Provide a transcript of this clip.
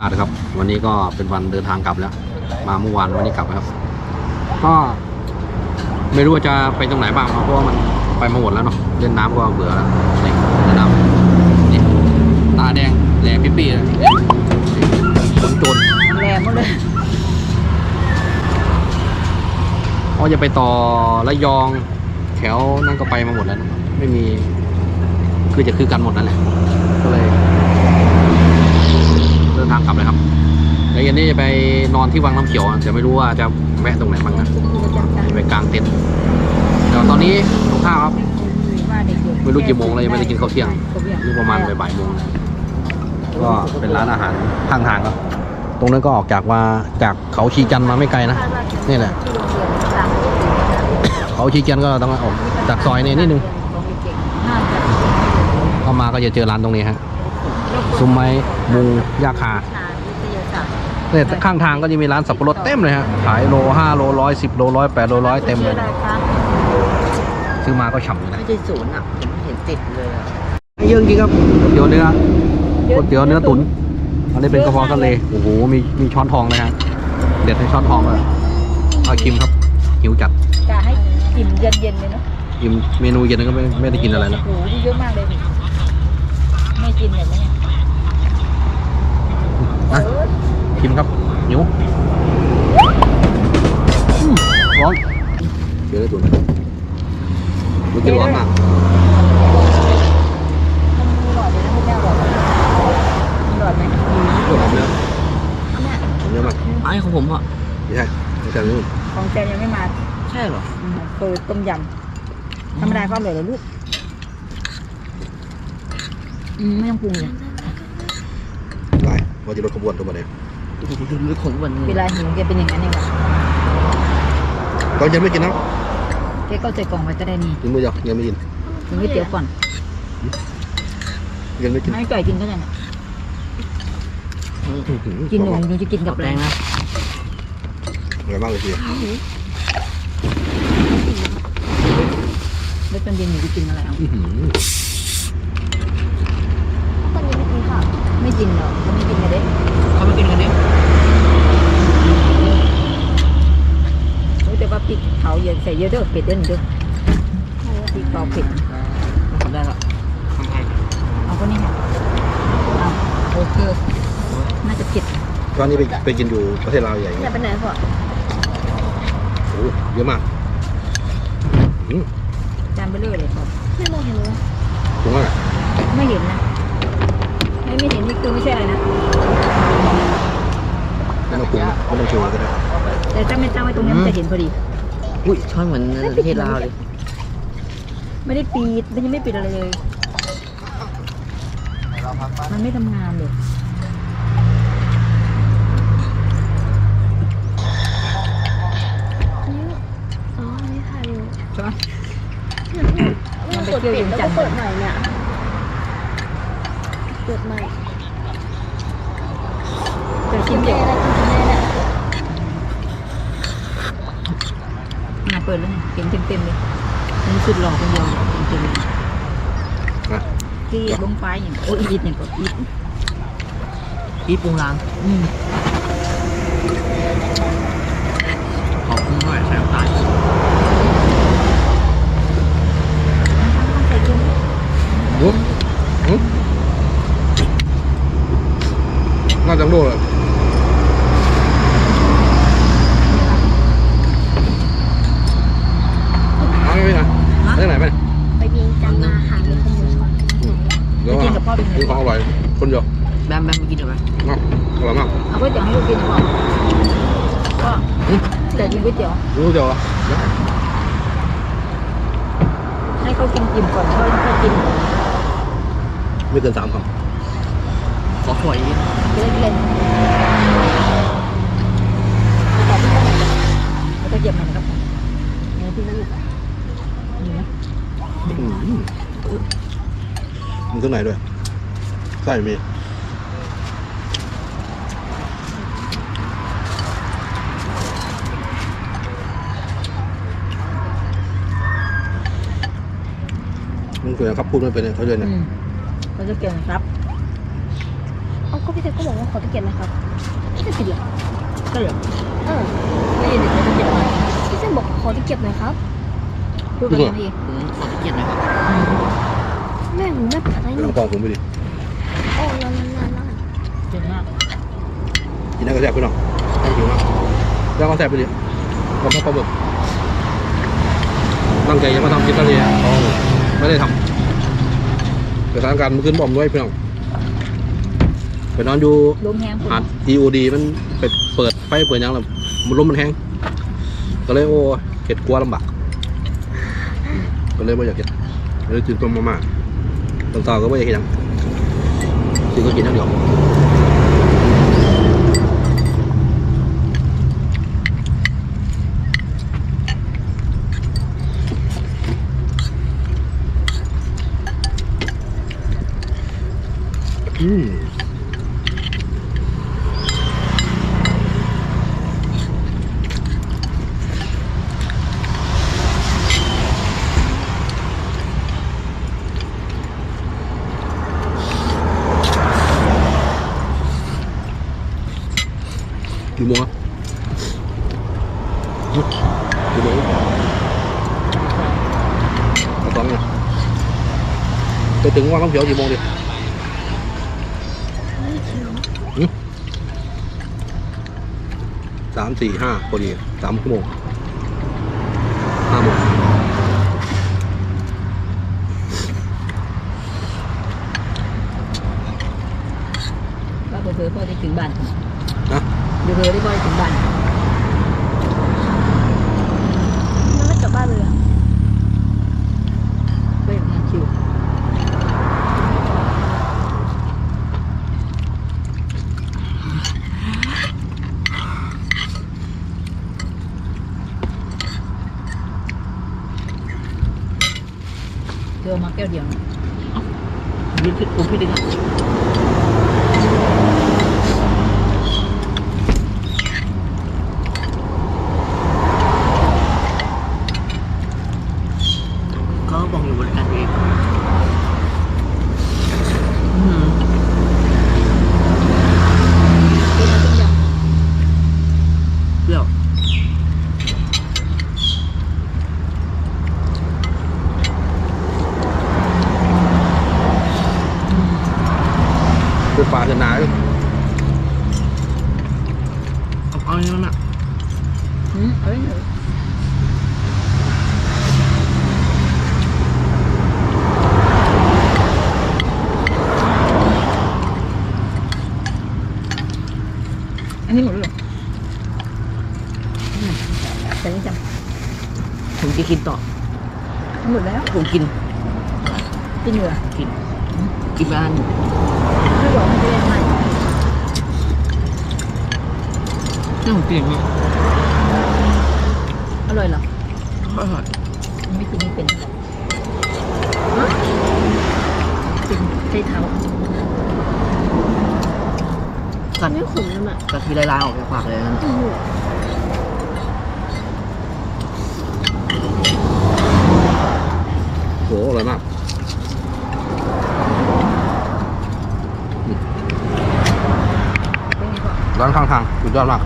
อ่านะครับ วันนี้ก็เป็นวันเดินทางกลับแล้ว มาเมื่อวานวันนี้กลับนะครับ ก็ไม่รู้ว่าจะไปตรงไหนบ้างครับเพราะว่ามันไปมาหมดแล้วเนาะเล่นน้ำก็เบื่อแล้วนี่เล่นน้ำนี่ตาแดงแหลมปิ๊ๆเลยคนจนแหลมหมดเลยอ๋อจะไปต่อระยองแถวนั่นก็ไปมาหมดแล้วนะไม่มีคือจะคือกันหมดนั่นแหละก็เลยเดินทางก ลับเลยครับเดี๋ยวเย็นนี้จะไปนอนที่วังน้ำเขียวแต่ไม่รู้ว่าจะแวะตรงไหนบ้างนะไปกลางเต็นท์เดี๋ยวตอนนี้ตรงข้าวครับไม่รู้กี่โมงแล้วยังไม่ได้กินข้าวเที่ยงนี่ประมาณบ่ายโมงก็เป็นร้านอาหารข้างทางครับตรงนั้นก็ออกจากมาจากเขาชีจันมาไม่ไกลนะนี่แหละ เขาชีจันก็ต้องออกจากซอยนี้นิดนึงเข้ามาก็จะเจอร้านตรงนี้ฮะ ซุ้มไม้มุงยาคาเนี่ยข้างทางก็จะมีร้านสับปะรดเต็มเลยฮะขายโลห้าโลร้อยสิบโลร้อยแปดโลร้อยเต็มเลยซื้อมาก็ฉ่ำเลยนะไม่ใช่ศูนย์อะผมเห็นติดเลยอะเยอะจริงครับก๋วยเตี๋ยวเนื้อก๋วยเตี๋ยวเนื้อตุ๋นอันนี้เป็นกระเพาะทะเลโอ้โหมีมีช้อนทองเลยฮะเด็ดในช้อนทองเลยเอาคิมครับหิวจัดกะให้กินเย็นๆเลยเนาะกิมเมนูเย็นก็ไม่ไม่ได้กินอะไรแล้วโอ้โหนี่เยอะมากเลยนี่ไม่กินเลยไหมเนี่ย อะคิมครับหิวอืมร้อนเดี๋ยวได้ตุ๋นมันกินร้อนมากมันมีหลอดเลยนะพระเจ้าหลอดมีหลอดไหมเรื่องของเนื้อเนี่ยของเนื้อมากไอ้ของผมอะไม่ใช่ไม่ใช่นี่ของแจมยังไม่มา ใช่เหรออืมคือต้มยำธรรมดาก็อร่อยเลยลูกอืมไม่ต้องปรุงเลยไป ว่าจะรถขบวนตัวมาเนี่ยโอ้โหดูลึกของวันนี้เวลาหิวแกเป็นอย่างนั้นเองว่ะตอนเย็นไม่กินนะแกก็ใส่กล่องไว้จะได้นี่กินมื้อเดียวเย็นไม่กินกินก๋วยเตี๋ยวก่อนเย็นไม่กินให้ไก่กินก็ได้นะอื้อหือกินหนูหนูจะกินกับแรแรงงนะอะไรบ้างเลยทีแล้วตอนเย็นหนูจะกินอะไรเอาอื้อหือตอนนี้ไม่กินค่ะ ไม่กินหรอกเขาไม่กินกันเด้เขาไม่กินกันเนี่ยรู้แต่ว่าพริกเผาเยอะใส่เยอะเด้อเผ็ดเด้อหนูเด้อพริกเผาเผ็ดทำได้ละทำไงเอาก็นี่ค่ะเอาโอเคน่าจะเผ็ดตอนนี้ไปไปกินอยู่ประเทศลาวใหญ่อย่าไปไหนพ่อโอ้เยอะมากอืมจานไปเลยเลยพ่อไม่มองเห็นเลยถูกไหมล่ะไม่เห็นนะ ไม่เห็นนี่คือไม่ใช่อะไรนะไม่ต้องปรุงไม่ต้องชูก็ได้แต่ถ้าไม่ตั้งไว้ตรงนี้มันจะเห็นพอดี อุ้ยช้อนเหมือนประเทศลาวเลย ไม่ได้ปิดมันยังไม่ปิดอะไรเลย มันไม่ทำงานเลยอ๋ออันนี้ถ่ายอยู่ใช่ไหมมันไปเที่ยวยังจันทร์เปิดใหม่เนี่ย เปิดใหม่จะกิกินนเด็แม่กแล้วกินแม่แหละงานเปิดแล้วเนี่ยเห็นเต็มๆเลยมันสุดหล่อคนเดียวเต็มๆเลยนะที่ลงไฟอย่างโอ้ยอีดเนี่ยก็อีดอีปรุงรางอืมขอบคุณด้วยใส่น้ำตาลอืมอืม น่าจะโดนเลยเอาไม่ไปไหนไปไหนไปไปยิงจันมาหาเป็นขโมยของเดี๋ยวว่ากินของอร่อย คนเดียวแบมแบมไปกินหน่อยไหมอ้าวอร่อยมากเอาก๋วยเตี๋ยวให้ลูกกินดีกว่าก็แต่กินก๋วยเตี๋ยวรู้เดียวอะให้เขากินอิ่มก่อนค่อยค่อยกิน ไม่เกินสามคขอถ้วย อีกจะได้เล่นแต่ที่เขาแล้วก็เก็บมันครับเนื้อที่ลูกนี่นะำอืมมีเครื่องในด้วยไส้มีมึงคุยกับครับพูดไม่เป็นเลยเขาเลยเนี่ยอืมเขาจะเกี่ยวนะครับ เอากก็พี่เซฟก็บอกว่าขอตะเกียบหนะครับไม่ใช่ผิดเหรอก็เหรอเออไม่ยินดีเขาจะเก็บไว้พี่เซฟบอกขอตะเกียบหน่อยครับพูดกันยังพี่ผมขอตะเกียบหน่อยครับแม่ผมไม่ผัดอะไรไปนี่ลองกองผมไปดิโอ้นานนานนานเก่งมากกินได้ก็แซ่บไปหน่อยไม่หิวมากแล้วก็แซ่บไปดิก็พอปลาหมึกตั้งใจจะมาทำกินทะเลเขาไม่ได้ทำสถานการณ์มันขึ้นบอมด้วยพี่น้อง ไปนอนอยู่ลมแห้งคุณหาด TOD มันไปเปิดไฟเปิดหยังแล้วมันลมมันแห้งก็เลยโอ้เก็ดกลัวลำบากก็เลยไม่อยากเก็ดเลยตื่นตัวมาม่าตอนเช้าก็ไม่อยากเห็นยังตื่นก็กินทั้งเดียวอืม กี่โมงอะหึกี่โมงเอาสองเนี่ยไปถึงว่างน้ำเขียวกี่โมงดิหึสามสี่ห้าพอดีสามชั่วโมงห้าโมงว่าเผลอๆพ่อจะถึงบ้านนะ เดี๋ยวเผลอได้พ่อจะถึงบ้านมันไม่กลับบ้านเลยอะไปงานคิวเธอเอามาแก้วเดียวนะยืดขึ้นผมพี่ดึงอะเขาบอกอยู่บริการเองอืม เป็นอะไรทุกอย่าง เปรี้ยว เป็นปลาจะหนาอยู่ เอาเอาอย่างนั้นอะอืมเอาไว้เถอะอันนี้หมดแล้วเหรออืมแต่นี่จังผมจะกินต่อหมดแล้วผมกินกินเหงื่อกินกินไปอันไม่บอกมัน จะเล่นใหม่นี่ผมกินอย่างนี้อร่อยเหรออร่อยไม่กินไม่เป็นฮะกินใช้เท้ากัดไม่ขมเลยอะกะทิลายๆออกจากปากเลยนั่นอืมโหอร่อยมากเป็นไงพ่อร้านข้างทางสุดยอดมาก